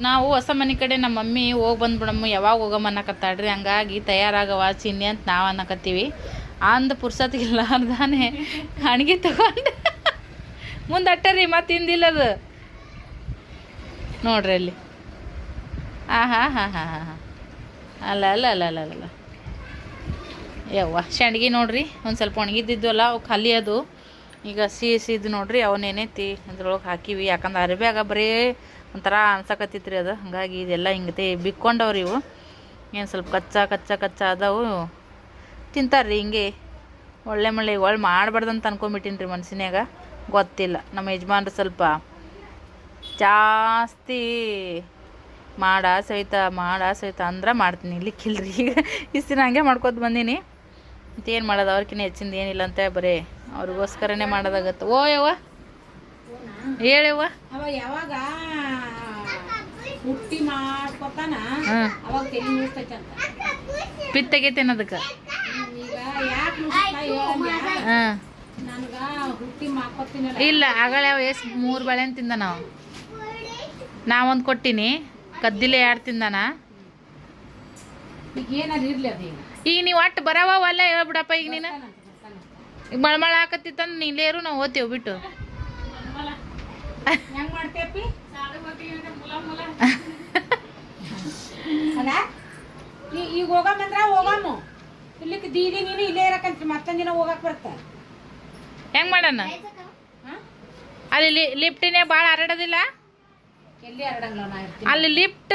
ನಾವು ಹೊಸ ಮನೆ ಕಡೆ ನಮ್ಮ ಮಮ್ಮಿ ಹೋಗಿ ಬಂದ್ಬಿಡಮ್ಮ, ಯಾವಾಗ ಹೋಗಮ್ಮ ಅನ್ನಕತ್ತಾಳ್ರಿ. ಹಂಗಾಗಿ ತಯಾರಾಗವ ಚಿನ್ನಿ ಅಂತ ನಾವು ಅನ್ನಕತ್ತೀವಿ. ಅಂದ ಪುರ್ಸತ್ತಿಗಿಲ್ಲಾರ್ದಾನೆ ಅಣಿಗೆ ತಗೊಂಡು ಮುಂದೆ ಅಟ್ಟರಿ, ಮತ್ತೆ ಹಿಂದಿಲ್ಲದು ನೋಡ್ರಿ ಅಲ್ಲಿ. ಆ, ಹಾಂ, ಹಾ, ಹಾಂ ಹಾಂ ಹಾಂ. ಅಲ್ಲ ಅಲ್ಲ ಅಲ್ಲ ಅಲ್ಲ ಅಲ್ಲ ಯವ್ವ ಸಂಡ್ಗಿ ನೋಡ್ರಿ, ಒಂದು ಸ್ವಲ್ಪ ಒಣಗಿದ್ದಿದ್ವಲ್ಲ, ಅವು ಖಾಲಿ ಅದು. ಈಗ ಸಿ ಸಿದ್ದು ನೋಡ್ರಿ ಅವನೇನೈತಿ ಅದ್ರೊಳಗೆ ಹಾಕಿವಿ. ಯಾಕಂದ್ರೆ ಅರಿಬ್ಯಾಗ ಬರೀ ಒಂಥರ ಅನ್ಸಕತ್ತಿತ್ರಿ ಅದು. ಹಾಗಾಗಿ ಇದೆಲ್ಲ ಹಿಂಗತೆ ಬಿಕ್ಕೊಂಡವ್ರಿ ಇವು. ಏನು ಸ್ವಲ್ಪ ಕಚ್ಚಾ ಕಚ್ಚಾ ಕಚ್ಚಾ ಅದಾವು ತಿಂತಾರ್ರಿ ಹಿಂಗೆ. ಒಳ್ಳೆ ಮಳೆ ಒಳ್ಳೆ ಮಾಡಬಾರ್ದಂತ ಅನ್ಕೊಂಬಿಟ್ಟಿನಿ ರೀ ಮನ್ಸಿನಾಗ ಗೊತ್ತಿಲ್ಲ. ನಮ್ಮ ಯಜಮಾನ್ರು ಸ್ವಲ್ಪ ಜಾಸ್ತಿ ಮಾಡ ಸಹಿತ ಮಾಡ ಸಹಿತ ಅಂದ್ರೆ ಮಾಡ್ತೀನಿ. ಇಲ್ಲಿಕ್ಕಿಲ್ರಿ ಈಗ ಇಷ್ಟು ದಿನ ಹಂಗೆ ಮಾಡ್ಕೊತ ಬಂದೀನಿ. ಮತ್ತೇನು ಮಾಡೋದು? ಅವ್ರಕಿನ್ನ ಹೆಚ್ಚಿಂದ ಏನಿಲ್ಲ ಅಂತ ಬರೀ ಅವ್ರಿಗೋಸ್ಕರನೇ ಮಾಡೋದಾಗತ್ತೆ. ಓ ಯವ್ವ ಹೇಳವ್ವ ಯಾವಾಗ ಹುಟ್ಟಿ ಮಾಡ್ಕೊತಾನ ಅವಾಗ ತಲೆ ಅಂತ ಪಿತ್ ತೆಗಿತೇನೆ ಅದಕ್ಕೆ ಈಗ ಯಾಕೆ ನನ್ಗ ಹೇಳಂದ್ಯಾ ಹಾಂ. ನನಗ ಹುಟ್ಟಿ ಮಾಡ್ಕೊತೀನಲ್ಲ. ಇಲ್ಲ ಆಗಳ ಎಷ್ಟು ಮೂರು ಬಳೆ ತಿಂದ ನಾವು. ನಾವೊಂದು ಕೊಟ್ಟಿನಿ ಕದ್ದಿಲೆ ಎರಡು ತಿಂದಾನ. ಈಗ ಏನಾದ್ರು ಇರ್ಲಿ ಅದೇ ಈಗ. ಈಗ ನೀವು ಒಟ್ಟು ಬರವ ಅಲ್ಲ ಹೇಳ್ಬಿಡಪ್ಪ ಈಗ ನೀನು. ಈಗ ಮಳಮಳ ಹಾಕತ್ತಿತ್ತಂದ್ರೆ ನೀಲೇರು ನಾವು ಓದ್ತೇವೆ ಬಿಟ್ಟು. ಹೆಂಗೆ ಮಾಡ್ತೇಪಿ ಅದ ಈ- ಈಗ ಹೋಗಮ್ಮಂದ್ರ ಹೋಗಮ್ಮ ದೀದಿ ನೀನು ಇಲ್ಲೇ ಇರಕಂತ್ರಿ ಮತ್ತೊಂದ್ ದಿನ ಹೋಗಕ್ ಬರ್ತ. ಹೆಂಗೆ ಮಾಡೋಣ? ಅಲ್ಲಿ ಲಿಫ್ಟಿನೇ ಭಾಳ ಹರಡೋದಿಲ್ಲ? ಎಲ್ಲಿ ಹರಡಂಗಿಲ್ಲ ನಾ ಇರ್ತೀನಿ. ಅಲ್ಲಿ ಲಿಫ್ಟ್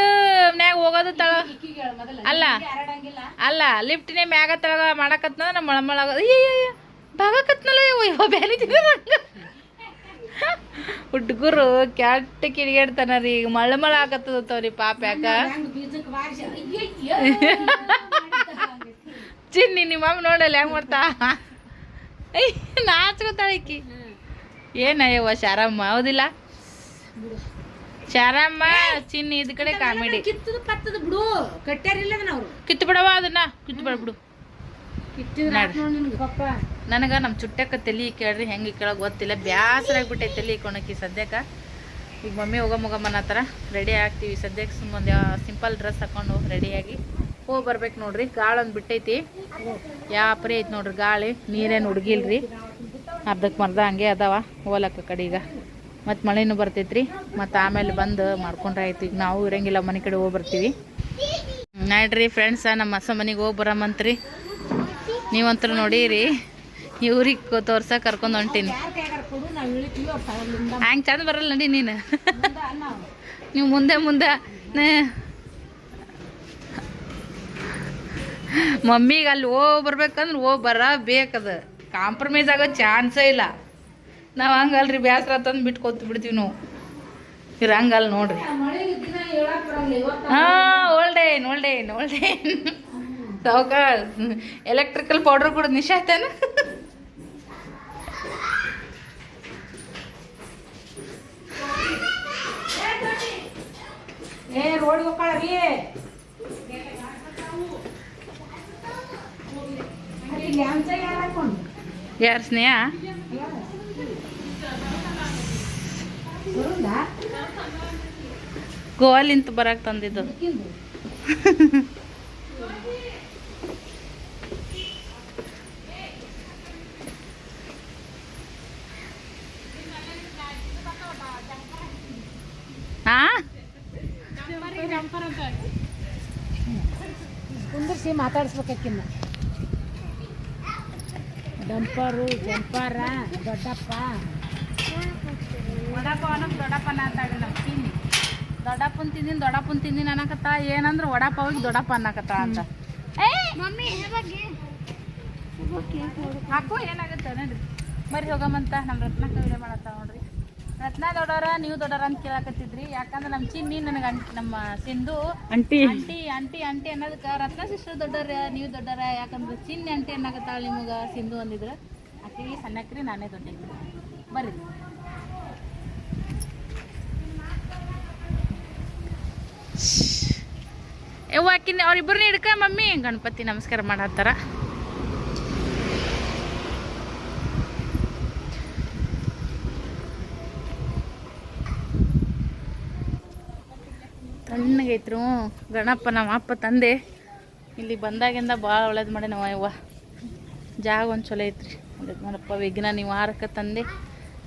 ನ್ಯಾಗ ಹೋಗೋದು ತಳ ಇಕ್ಕಿಗೆ ಹೇಳು ಮೊದಲ. ಅಲ್ಲ. ಹರಡಂಗಿಲ್ಲ. ಅಲ್ಲ ಲಿಫ್ಟಿನೇ ಮ್ಯಾಗ ತಳಗ ಮಾಡಕತ್ನ ನಮ್ಮ ಮಳಮಳ ಅಯ್ಯಯ್ಯ ಭಾಗಕತ್ನಲ್ಲ ಇವ ಬೇರೆ ಹುಡುಗರು ಕೆಟ್ಟ ಕಿಡಿಗೇಡ್ತಾನ ರೀ ಈಗ ಮಳಮಳ ಹಾಕತ್ತದತ್ತವ್ರಿ ಪಾಪ ಯಾಕ ಹೆಂಗ್ ಬೀಜಕ್ ಬಾರಿಸಿ ಅಯ್ಯಯ್ಯೋ. ಚಿನ್ನಿ ನಿಮ್ಮ ಮಮ್ಮಿ ನೋಡಲ್ಲ ಹೆಂಗ್ ಮಾಡ್ತಾ? ನಾಚ್ಕೊತಾಳೆ ಈಕಿ. ಏನಯ್ಯವ್ವ ಶಾರಮ್ಮ? ಹೌದಿಲ್ಲ? ಶಾರಮ್ಮ ಚಿನ್ನಿ ಇದ್ ಕಡೆ ಕಾಮಿಡಿ. ಕಿತ್ತದ ಪತ್ತದ ಬಿಡು. ಅದನ್ನ ಅವ್ರು. ಕಿತ್ತು ಬಿಡವ ಅದನ್ನ. ಕಿತ್ತು ಬಿಡ. ಬಿಡು ನನಗೆ. ನಮ್ಮ ಚುಟ್ಟಕ್ಕ ತಲಿ ಕೇಳ್ರಿ ಹೆಂಗೆ ಕೇಳೋ ಗೊತ್ತಿಲ್ಲ. ಬ್ಯಾಸರ ಆಗ್ಬಿಟ್ಟೈತೆ ತಲಿ ಕೊಣಕಿ ಸದ್ಯಕ್ಕೆ. ಈಗ ಮಮ್ಮಿ ಹೋಗೋ ಮುಗಮ್ಮನ ಹತ್ರ ರೆಡಿ ಆಗ್ತೀವಿ. ಸದ್ಯಕ್ಕೆ ಸುಮ್ಮನೆ ಸಿಂಪಲ್ ಡ್ರೆಸ್ ಹಾಕೊಂಡು ರೆಡಿಯಾಗಿ ಹೋಗಿ ಬರ್ಬೇಕು ನೋಡ್ರಿ ಗಾಳೊಂದು ಬಿಟ್ಟೈತಿ. ಯಾಪ್ರಿ ಐತಿ ನೋಡ್ರಿ ಗಾಳಿ, ನೀರೇನು ಹುಡುಗಿಲ್ರಿ ಅರ್ಧಕ್ಕೆ ಮರ್ದ ಹಂಗೆ ಅದಾವ ಹೋಲಕ್ಕ ಕಡೆ ಈಗ. ಮತ್ತು ಮಳೆನೂ ಬರ್ತೈತ್ರಿ, ಮತ್ತು ಆಮೇಲೆ ಬಂದು ಮಾಡ್ಕೊಂಡ್ರೆ ಆಯ್ತು. ಈಗ ನಾವು ಇರಂಗಿಲ್ಲ, ಮನೆ ಕಡೆ ಹೋಗಿ ಬರ್ತೀವಿ. ನೋಡ್ರಿ ಫ್ರೆಂಡ್ಸ ನಮ್ಮ ಅಸ ಮನೆಗೆ ಹೋಗಿ ಬರಮಂತ್ರಿ ನೀವಂತ್ರ ನೋಡೀರಿ, ಇವ್ರಿಗೆ ತೋರ್ಸ ಕರ್ಕೊಂಡು ಹೊಂಟೀನಿ. ಹ್ಯಾಂಗೆ ಚಂದ ಬರಲ್ಲ ನಡಿ ನೀನು. ನೀವು ಮುಂದೆ ಮುಂದೆ ನೇ- ಮಮ್ಮಿಗೆ ಅಲ್ಲಿ ಹೋಗಿ ಬರ್ಬೇಕಂದ್ರೆ ಹೋಗಿ ಬರ ಬೇಕದ ಕಾಂಪ್ರಮೈಸ್ ಆಗೋ ಚಾನ್ಸೇ ಇಲ್ಲ. ನಾವು ಹಂಗಲ್ರಿ ಬೇಸರ ತಂದು ಬಿಟ್ಟು ಬಿಡ್ತೀವಿ ನಾವು. ಇವ್ರು ಹಂಗಲ್ಲ ನೋಡ್ರಿ. ಹಾಂ ಓಲ್ಡೇನ್ ಓಲ್ಡೇನ್ ಓಲ್ಡೇನ್ ಸಾವುಕ ಎಲೆಕ್ಟ್ರಿಕಲ್ ಪೌಡರ್ ಕೂಡ ನಿಶಾತೇನ ಏ ರೋಡ್ ಹೋಗ್ಕಳವಿ ಯಾರು ಸ್ನೇಹ? ಗೋವಾಲಿಂತ ಬರಕ್ಕೆ ತಂದಿದ್ದು. ಕುಂದರ್ಸಿ ಮಾತಾಡಿಸ್ಬೇಕಿನ್ನ ಡಂಪರು ಜಂಪಾರ ದೊಡ್ಡಪ್ಪ. ವಡಾಪಾವ್ ದೊಡ್ಡಪ್ಪನ ಅಂತಾಡಿ ನಮ್ಮ ತಿನ್ನಿ ದೊಡ್ಡಪ್ಪನ ತಿಂದಿನ ದೊಡ್ಡಪ್ಪನ ತಿಂದಿನ ಅನ್ನಕತ್ತ? ಏನಂದ್ರೆ ವಡಾಪಾವಿಗೆ ದೊಡ್ಡಪ್ಪ ಅನ್ನಕತ್ತ ಅಂತ. ಹಾಕು ಏನಾಗುತ್ತೆ ನೋಡ್ರಿ. ಬರ್ರಿ ಹೋಗಮ್ಮಂತ ನಮ್ಮ ರತ್ನ ಕವಿಡೆ ಮಾಡತ್ತ ನೋಡ್ರಿ. ರತ್ನ ದೊಡ್ಡವರ ನೀವು ದೊಡ್ಡವರ ಅಂತ ಕೇಳಕತ್ತಿದ್ರಿ. ಯಾಕಂದ್ರೆ ನಮ್ಮ ಚಿನ್ನಿ ನನಗೆ ನಮ್ಮ ಸಿಂಧು ಅಂಟಿ. ಅಂಟಿ ಅಂಟಿ ಆಂಟಿ ಅನ್ನೋದಕ್ಕೆ ರತ್ನ ಸಿಸ್ಟರ್ ದೊಡ್ಡವ್ರ ನೀವು ದೊಡ್ಡರ ಯಾಕಂದ್ರೆ ಚಿನ್ನಿ ಅಂಟಿ ಅನ್ನಕತ್ತಾಳ ನಿಮಗೆ ಸಿಂಧು ಅಂದಿದ್ರು. ಆಕೆಗೆ ಸಣ್ಣಕ್ರಿ ನಾನೇ ದೊಡ್ಡ ಬರ್ರಿ. ಯವ್ವ ಆಕಿನ ಅವ್ರಿಬ್ಬರನ್ನ ಹಿಡ್ಕ ಮಮ್ಮಿ. ಗಣಪತಿ ನಮಸ್ಕಾರ ಮಾಡತ್ತಾರ. ತಣ್ಣಗೈತ್ರು ಗಣಪ್ಪ, ನಮ್ಮ ಅಪ್ಪ ತಂದೆ. ಇಲ್ಲಿ ಬಂದಾಗಿಂದ ಭಾಳ ಒಳ್ಳೇದು ಮಾಡಿ ನಾವು ಯವ್ವ. ಜಾಗ ಒಂದು ಚಲೋ ಐತ್ರಿ. ನೋಡಪ್ಪ, ವಿಘ್ನ ನಿವಾರಕ ತಂದೆ.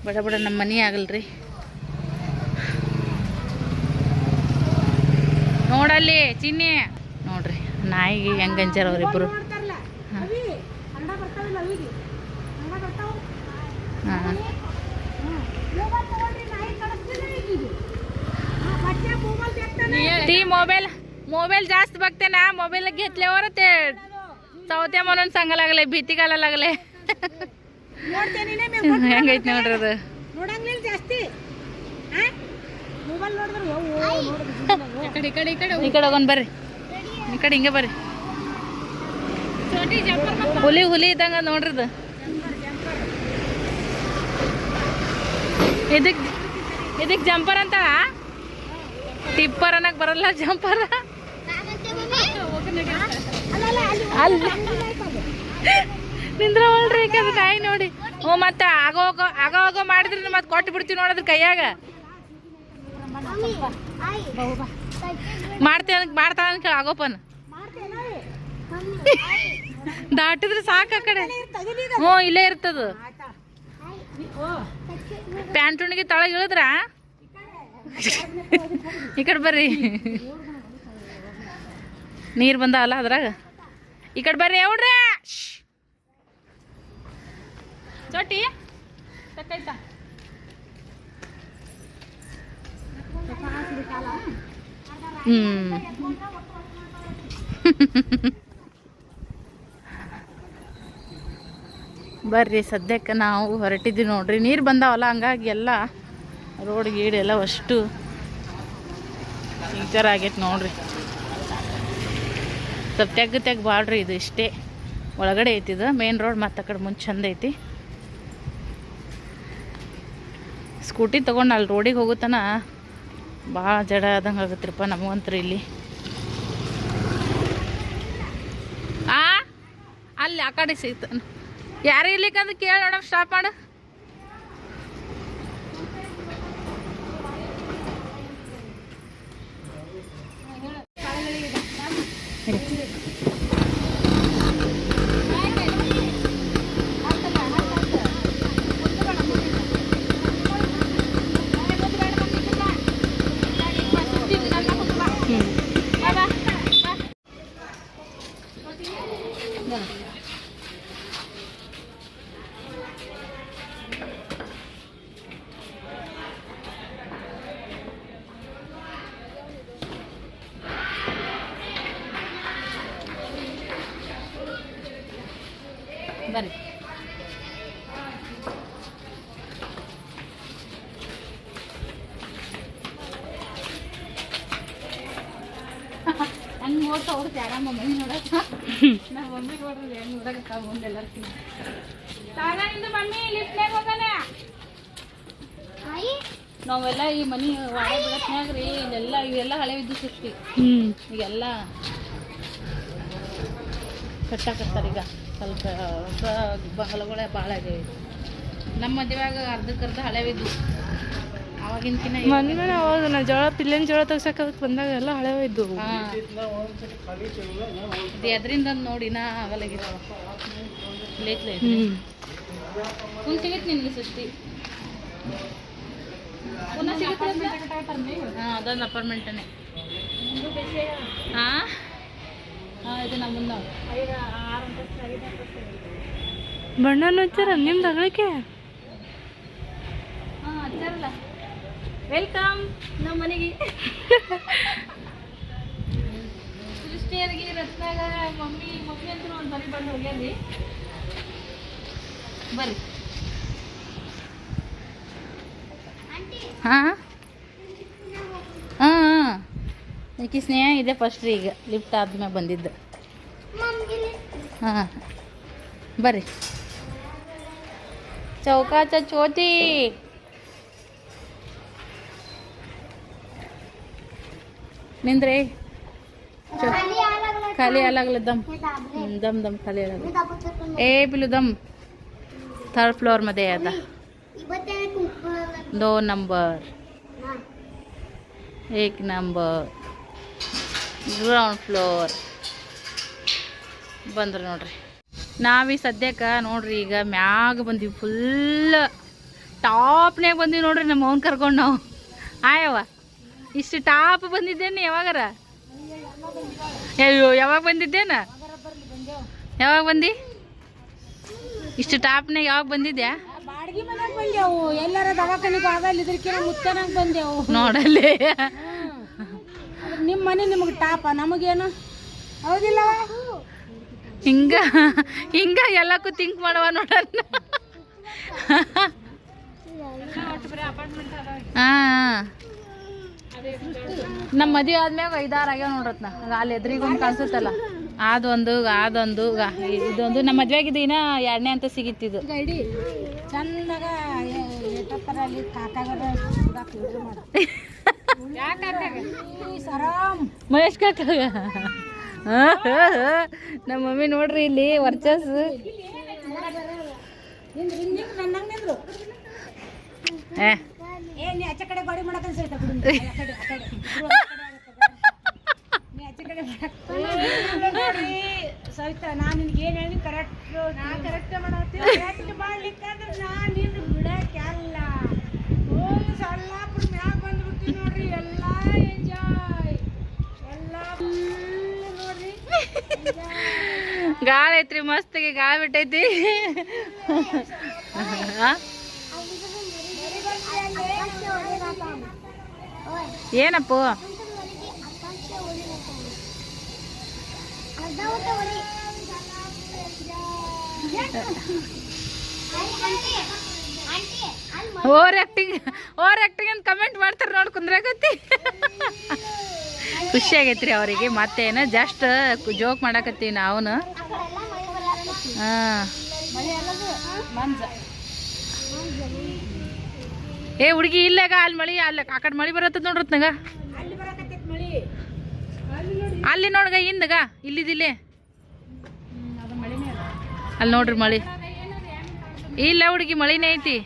ಬಡ ಬಡ ನಮ್ಮ ಮನೆ ಆಗಲ್ರಿ. ನೋಡಲ್ಲಿ ಚಿನ್ನಿ. ನೋಡ್ರಿ, ನಾಯಿಗೆ ಹೆಂಗೆ ಅಂಜಾರ ಅವ್ರಿಬ್ರು ನೋಡ್ತಾರಲ್ಲ ಅವಿ ಕನ್ನಡ ಬರ್ತಾವಿಲ್ಲ ಅವಿಗೆ ಕನ್ನಡ ಬರ್ತಾವ ಹಾಂ ಮೊಬೈಲ್ ತಗೊಂಡ್ರಿ ನಾಯಿ ಕಳಿಸ್ತೀನಿ ಈಗಿಗೆ ಬಟ್ಟೆ ಮೊಬೈಲ್ ಬೇಕ್ತಾನೆ ती मोबाईल मोबाईल जास्त बघते ना मोबाईल घेतल्यावर ते चौथ्या म्हणून सांगा लागले भीती घाला लागले ನೋಡ್ತೇನೆ ಹೆಂಗೈತಿ ನೋಡ್ರಿ ಅದು ನೋಡಂಗಿಲ್ಲ ಜಾಸ್ತಿ ಮೊಬೈಲ್ ನೋಡಿದ್ರೆ ಓ ನೋಡಿದ್ರೆ ಕಡೆ ಕಡೆ ಈ ಕಡೆ ಈ ಕಡೆ ಹೋಗೋಣ ಬರ್ರಿ ಈ ಕಡೆ ಹಿಂಗೆ ಬರ್ರಿ ಹುಲಿ ಹುಲಿ ಇದ್ದಂಗ ನೋಡ್ರಿ ಇದು ಇದಕ್ ಇದಕ್ ಜಂಪರ್ ಅಂತ ಟಿಪ್ಪರ್ ಅನ್ನಕ್ ಬರಲ್ಲ ಜಂಪರ್. ಅಲ್ಲಿ. ನಿಂದ್ರವಲ್ರಿ ಅದು ನಾಯಿ ನೋಡಿ. ಹ್ಞೂ, ಮತ್ತೆ ಆಗೋಗ ಹೋಗೋ ಮಾಡಿದ್ರೆ ಮತ್ತೆ ಕೊಟ್ಟು ಬಿಡ್ತೀವಿ ನೋಡಿದ್ರ ಕೈಯಾಗ. ಮಾಡ್ತೇವೆ ಮಾಡ್ತಾ ಅಂತ ಕೇಳಿ ಆಗೋಪನ್. ದಾಟಿದ್ರೆ ಸಾಕು ಆ ಕಡೆ. ಹ್ಞೂ, ಇಲ್ಲೇ ಇರ್ತದ. ಪ್ಯಾಂಟ್ ಉಣಿಗೆ ತಳಗ ಇಳಿದ್ರ? ಈ ಕಡೆ ಬರ್ರಿ. ನೀರು ಬಂದಾವಲ್ಲ ಅದ್ರಾಗ? ಈ ಕಡೆ ಬರ್ರಿ ಹೌಡ್ರಿ ಚೊಟ್ಟಿ ಹ್ಮ್. ಬರ್ರಿ, ಸದ್ಯಕ್ಕೆ ನಾವು ಹೊರಟಿದ್ದೀವಿ ನೋಡ್ರಿ. ನೀರು ಬಂದಾವಲ್ಲ, ಹಂಗಾಗಿ ಎಲ್ಲ ರೋಡ್ ಗೀಡ್ ಎಲ್ಲ ಅಷ್ಟು ಥರ ಆಗೈತೆ ನೋಡ್ರಿ. ಸ್ವಲ್ಪ ತೆಗ್ ತೆಗ್ ಬಾಡ್ರಿ ಇದು ಇಷ್ಟೇ. ಒಳಗಡೆ ಐತಿ ಇದು ಮೇನ್ ರೋಡ್ ಮತ್ತೆ ಕಡೆ ಮುಂಚೆ ಚಂದ ಐತಿ. ಸ್ಕೂಟಿ ತೊಗೊಂಡು ಅಲ್ಲಿ ರೋಡಿಗೆ ಹೋಗುತ್ತನ ಭಾಳ ಜಡ ಆದಂಗೆ ಆಗುತ್ತಿರಪ್ಪ ನಮಗಂತ್ರು ಇಲ್ಲಿ. ಆ? ಅಲ್ಲಿ ಆ ಕಡೆ ಸಿಗ್ತಾನೆ ಯಾರು ಇರ್ಲಿಕ್ಕಂದ್ರೆ ಕೇಳಿ ನೋಡಮ್ ಸ್ಟಾಪ್ ಮಾಡು ಬರ್ರಿ ಹಂಗೆ ನೋಡ್ತಾ ಹೋಗ್ತಿ ಆರಾಮ ಮಮ್ಮಿ ನೋಡಕ್ಕ ನಮ್ಮ ಮಮ್ಮಿ ನೋಡ್ರಿ ಹೆಂಗೆ ನೋಡಕ್ಕ ಮುಂದೆ ಎಲ್ಲರ್ಕಿನ್ನ ತಾಗಿಂದ ಮಮ್ಮಿ ಲಿಫ್ಟ್ನಾಗ ಹೋಗಣ ನಾವೆಲ್ಲ ಈ ಮನಿ ವಾಡೆ ಬಿಡತ್ನ್ಯಾಗ ರೀ ಇಲ್ಲೆಲ್ಲ ಇವೆಲ್ಲ ಹಳೆ ವಿದ್ಯುತ್ ಸೃಷ್ಟಿ. ಈಗೆಲ್ಲ ಕಟ್ಟಾಕತ್ತಾರ ಈಗ. ಸ್ವಲ್ಪ ಹೊಸ ಹೊಲಗಳೇ ಭಾಳ ಆಗ್ಯಾವ ನಮ್ಮ ಮದುವೆಯಾಗ ಅರ್ಧಕ್ಕರ್ಧ ಹಳೆ ಮನ್ಮೇಲೆ ಅವಾಗ ನಾ ಜೋಳ ಪಿಲ್ಲಿನ ಜೋಳ ತಗ್ಸಕ್ ಅದಕ್ಕೆ ಬಂದಾಗ ಎಲ್ಲ ಹಳೆವ ಇದ್ದವು ಹಾಂ. ಇದು ಎದ್ರಿಂದ ನೋಡಿ ನಾ ಹ್ಞೂ ಒಂದು ಸಿಗುತ್ತೆ ನಿನಗೆ ಸೃಷ್ಟಿ. ಅದೊಂದು ಅಪಾರ್ಟ್ಮೆಂಟನೇ ಹಾಂ? ಹಾಂ ಇದು ನಮ್ಮ ಮುಂದೆ ಬಣ್ಣನ ಹಚ್ಚಾರ ನಿಮ್ದು ಅಗಳಕ್ಕೆ ಹಾಂ ಹಚ್ಚಾರಲ್ಲ ವೆಲ್ಕಮ್ ನಮ್ಮ ಮನೆಗೆ. ಸೃಷ್ಟಿಯರಿಗೆ ರತ್ನಾಗ ಮಮ್ಮಿ ಮಮ್ಮಿ ಅಂತ ಒಂದು ಮನೆ ಬಂದು ಹೋಗ್ಯಾರಿ ಬರ್ರಿ. ಹಾಂ? ಹಾಂ ಹಾಂ. ಈಕಿ ಸ್ನೇಹ ಇದೆ ಫಸ್ಟ್ ರೀ ಈಗ ಲಿಫ್ಟ್ ಆದ್ಮೇಲೆ ಬಂದಿದ್ದು. ಹಾಂ ಬರ್ರಿ. ಚೌಕಾಚ ಚೋತಿ ನಿಂದ್ರಿ ಚೊ- खाली अलग दम हम्म, दम दम खाली अलग ए पिलू दम थर्ड फ्लोअर मध्ये आहे आता दोन नंबर एक नंबर ಗ್ರೌಂಡ್ ಫ್ಲೋರ್ ಬಂದ್ರು ನೋಡ್ರಿ ನಾವೀ ಸದ್ಯಕ್ಕೆ ನೋಡ್ರಿ ಈಗ ಮ್ಯಾಗ ಬಂದೀವಿ ಫುಲ್ ಟಾಪ್ನ್ಯಾಗ ಬಂದೀವಿ ನೋಡ್ರಿ ನಮ್ಮ ಅವ್ನ ಕರ್ಕೊಂಡು ನಾವು ಆಯವ್ವ ಇಷ್ಟು ಟಾಪ್ ಬಂದಿದ್ದೇನೆ ಯಾವಾಗಾರ? ಅಯ್ಯೋ ಯಾವಾಗ ಬಂದಿದ್ದೇನ? ಯಾವಾಗ ಬಂದಿ? ಇಷ್ಟು ಟಾಪ್ನಾಗ ಯಾವಾಗ ಬಂದಿದ್ಯಾ? ಬಾಡಿಗೆ ಮನೆಗೆ ಬಂದೆವು. ಎಲ್ಲರ ದವಾಖಾನಿಗೆ ಆಗಲ್ಲ ಇದ್ರಕಿನ ಮುತ್ತನಾಗ ಬಂದೆವು. ನೋಡಲ್ಲಿ. ನಿಮ್ಮ ಮನೆ ನಿಮಗೆ ಟಾಪ? ನಮಗೇನು? ಹೌದಿಲ್ಲ? ಹಿಂಗ ಹಿಂಗ ಎಲ್ಲಕ್ಕೂ ಥಿಂಕ್ ಮಾಡವ ನೋಡೋಣ. ಹಾ. ನಮ್ಮ ಮದುವೆ ಆದ್ಮ್ಯಾಗ ಐದಾರು ಆಗ್ಯಾವ ನೋಡ್ರತ್ನ ಅಲ್ಲಿ ಎದುರಿಗೊಂದು ಕಾಣಿಸುತ್ತಲ್ಲ ಅದೊಂದು ಅದೊಂದು ಇದೊಂದು ನಮ್ಮ ಮದ್ವೆ ಆಗಿದ್ದು ಇನ್ನ ಎರಡನೇ ಅಂತ ಸಿಗಿತ್ತಿದ್ದು ಚಂದಾಗ ಮಹೇಶ್ ಕಾಕ ನಮ್ಮ ಮಮ್ಮಿ ನೋಡ್ರಿ ಇಲ್ಲಿ ವರ್ಚಸ್ ಏ ಸವಿತಾ ನಾನು ನಿನ್ಗೆ ಏನು ಹೇಳಿ ಕರೆಕ್ಟ್ ನಾ ಕರೆಕ್ಟ್ ಮಾಡತ್ತೀನಿ. ಕರೆಕ್ಟ್ ಮಾಡ್ಲಿಕ್ಕಂದ್ರೆ ನಾ ನಿನ್ನ ಹೋಗಿ ಮ್ಯಾಗ ಬಂದ್ಬಿಡ್ತೀನಿ ನೋಡ್ರಿ. ಎಲ್ಲ ಎಂಜಾಯ್ ಎಲ್ಲ ನೋಡ್ರಿ. ಗಾಳಿ ಐತ್ರಿ ಮಸ್ತಿಗೆ ಗಾಳಿ ಬಿಟ್ಟೈತಿ ಆ? ಏನಪ್ಪ? ಓವರ್ ಆಕ್ಟಿಂಗ್ ಓವರ್ ಆಕ್ಟಿಂಗ್ ಅಂತ ಕಮೆಂಟ್ ಮಾಡ್ತಾರೆ ನೋಡಿ ಕುಂದ್ರಾಗತ್ತಿ. ಖುಷಿ ಆಗೈತ್ರಿ ಅವರಿಗೆ. ಮತ್ತೇನು ಜಸ್ಟ್ ಜೋಕ್ ಮಾಡಾಕತ್ತೀವಿ ನಾವು ಹಾಂ. ಏ, ಹುಡುಗಿ ಇಲ್ಲಾಗ ಅಲ್ಲಿ ಮಳಿ, ಅಲ್ಲಿ ಆ ಕಡೆ ಮಳಿ ಬರತ್ತದ ನೋಡ್ರತ್ನಾಗ ಅಲ್ಲಿ ಮಳಿ ನೋಡ್ಗ, ಹಿಂದಗ ಇಲ್ಲಿದಿಲ್ಲಿ ಅಲ್ಲಿ ನೋಡ್ರಿ ಮಳಿ. ಇಲ್ಲ ಹುಡುಗಿ, ಮಳಿನೇ ಐತಿ.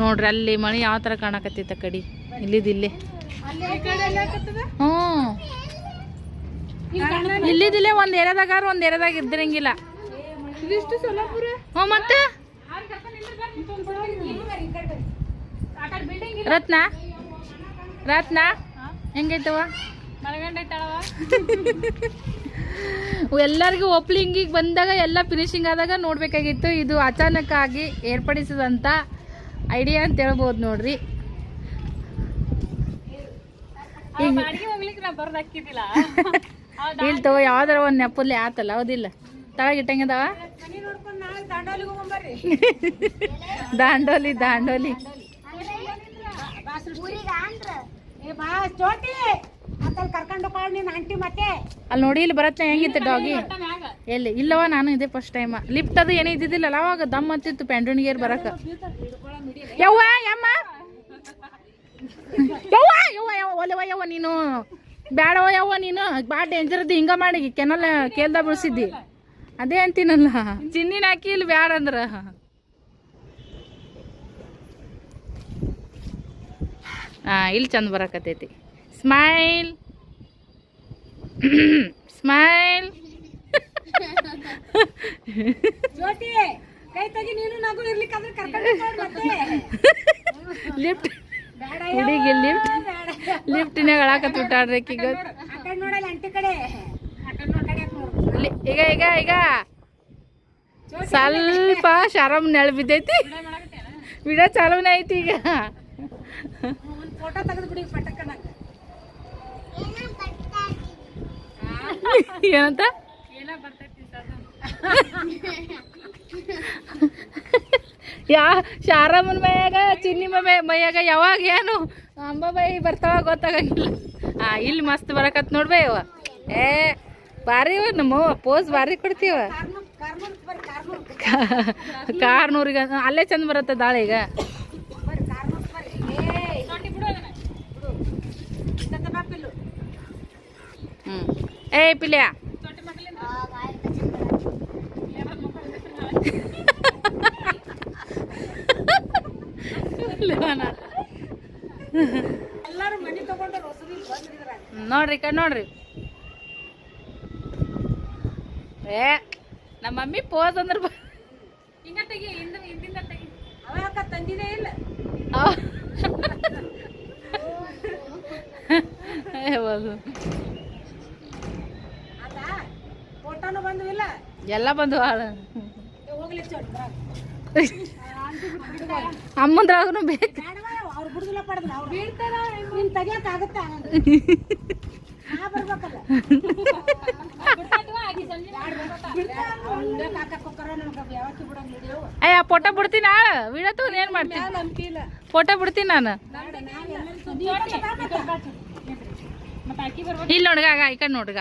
ನೋಡ್ರಿ ಅಲ್ಲಿ ಮಳಿ ಯಾವ ಥರ ಕಾಣಕತ್ತೈತ ಕಡಿ. ಇಲ್ಲಿದಿಲ್ಲೇ ಹ್ಞೂ. ಇಲ್ಲಿದಿಲ್ಲೇ ಒಂದು ಏರಿಯಾದಾಗ ಒಂದು ಎರದಾಗ ಇದ್ದಿರಂಗಿಲ್ಲ. ಹ್ಞೂ, ಮತ್ತೆ? ರತ್ನ? ರತ್ನ? ಹೆಂಗೈತವ ಎಲ್ಲರಿಗೂ ಓಪ್ಲಿಂಗಿಗೆ ಬಂದಾಗ ಎಲ್ಲ ಫಿನಿಶಿಂಗ್ ಆದಾಗ ನೋಡ್ಬೇಕಾಗಿತ್ತು. ಇದು ಅಚಾನಕ್ ಆಗಿ ಏರ್ಪಡಿಸಿದಂಥ ಐಡಿಯಾ ಅಂತ ಹೇಳ್ಬೋದು ನೋಡ್ರಿ. ಇಲ್ಲ ತಗೋ ಯಾವ್ದಾರ ಒಂದು ನೆಪಲ್ಲಿ ಆತಲ್ಲ ಹೌದಿಲ್ಲ. ತಳಗ ಇಟ್ಟಂಗದವ? ದಾಂಡೋಲಿ ದಾಂಡೋಲಿ. ಅಲ್ಲಿ ನೋಡಿ ಇಲ್ಲಿ ಬರತ್ತೆ ಹೆಂಗಿತ್ತು ಡಾಗಿ. ಎಲ್ಲಿ? ಇಲ್ಲವ ನಾನು ಇದೇ ಫಸ್ಟ್ ಟೈಮ್ ಲಿಫ್ಟ್ ಅದು ಏನೇ ಇದ್ದಿದ್ದಿಲ್ಲ ಅವಾಗ ದಮ್ ಅಂತಿತ್ತು ಪೆಂಡ್ರಣಿಗೇರ್ ಬರಕ. ಯವ್ವ ಯಮ್ಮ. ಯವ್ವ ಯವ್ವ ಯವ್ವ ಒಲೆವ ಯವ್ವ ನೀನು. ಬ್ಯಾಡವ ಯವ್ವ ನೀನು. ಬಾ ಡೇಂಜರ್ ಇದ್ದಿ ಹಿಂಗ ಮಾಡಿ ಕೆನಲ್ ಕೇಳ್ದ ಬಿಡಿಸಿದ್ದಿ. ಅದೇ ಅಂತೀನಲ್ಲ. ಚಿನ್ನಿನ ಹಾಕಿ ಇಲ್ಲಿ ಬ್ಯಾಡ ಅಂದ್ರ. ಹಾ ಇಲ್ಲಿ ಚಂದ ಬರಕತ್ತೈತಿ. ಸ್ಮೈಲ್ ಸ್ಮೈಲ್ ಲಿಫ್ಟ್ ಹುಡುಗಿ ಲಿಫ್ಟ್ ಲಿಫ್ಟಿನಾಗ ಅಳಾಕತ್ ಬಿಟ್ಟಾಡ್ರಿ ಈಗ ಆ ಕಡೆ ನೋಡಲ್ಲ ಆಂಟಿ ಕಡೆ ಆ ಕಡೆ ನೋಡ್ ಈಗ ಈಗ ಈಗ. ಸ್ವಲ್ಪ ಶರಮ್ ನೆಳ ಬಿದ್ದೈತಿ ವಿಡಿಯೋ ಚಾಲೂನೇ ಐತಿ ಈಗ. ಏನಂತ? ಯಾ ಶಾರಮ್ಮನ ಮೈಯಾಗ, ಚಿನ್ನಿ ಮೈಯಾಗ ಯಾವಾಗ ಏನು? ಅಂಬಾಬಾಯಿ ಬರ್ತಾವ ಗೊತ್ತಾಗಂಗಿಲ್ಲ. ಆ, ಇಲ್ಲಿ ಮಸ್ತ್ ಬರಕತ್ ನೋಡ್ಬೇ ಇವ. ಏ ಭಾರಿ ನಮ್ಮ ನಮ್ಮವ್ವ ಪೋಸ್ ಭಾರಿ ಕೊಡ್ತೀವ. ಕಾರ್ ಕಾರ್ನೂರಿಗೆ ಅಲ್ಲೇ ಚಂದ ಬರುತ್ತೆ ದಾಳಿ ಈಗ. ಹ್ಞೂ ಏ ಪಿಲ್ಯ. ನೋಡ್ರಿ ಕಣ್ ನೋಡ್ರಿ. ಏ ನಮ್ಮ ಮಮ್ಮಿ ಪೋಸ್ ಅಂದ್ರೆ ಹಿಂಗ ತೆಗಿ ಹಿಂದ ಹಿಂದಿಂದ ತೆಗಿ. ಅವಾಗ ತಂದಿನೇ ಇಲ್ಲ. ಹೌದು. ಫೋಟೋನು ಬಂದ್ವಿಲ್ಲ ಎಲ್ಲ ಬಂದು ಹಾಳ ಹೋಗ್ಲಿ ಚೋಟ್ ಅಮ್ಮಂದ್ರಾಗೂ ಬೇಕು. ಅವ್ರು ಬಿಡುದಿಲ್ಲ ಪಡೆದಿಲ್ಲ ಅವ್ರು ಬೀಳ್ತಾರ ನೀನ್ ತೆಗಿಯಕ್ ಆಗುತ್ತಾ? ನಾ ಬರ್ಬೇಕಲ್ಲ. ಯಾವತ್ತಿ ಬಿಡಂಗ್ ಹಿಡಿಯೋ ಅಯ್ಯ ಫೋಟೋ ಬಿಡ್ತೀನಿ ಆಳ ವಿಡಿಯೋ ಏನ್ ಮಾಡ್ತೀನಿ ಫೋಟೋ ಬಿಡ್ತೀನಿ ನಾನು. ಇಲ್ಲಿ ನೋಡ್ಗ ಆಗ ಈ ಕಡೆ ನೋಡ್ಗ.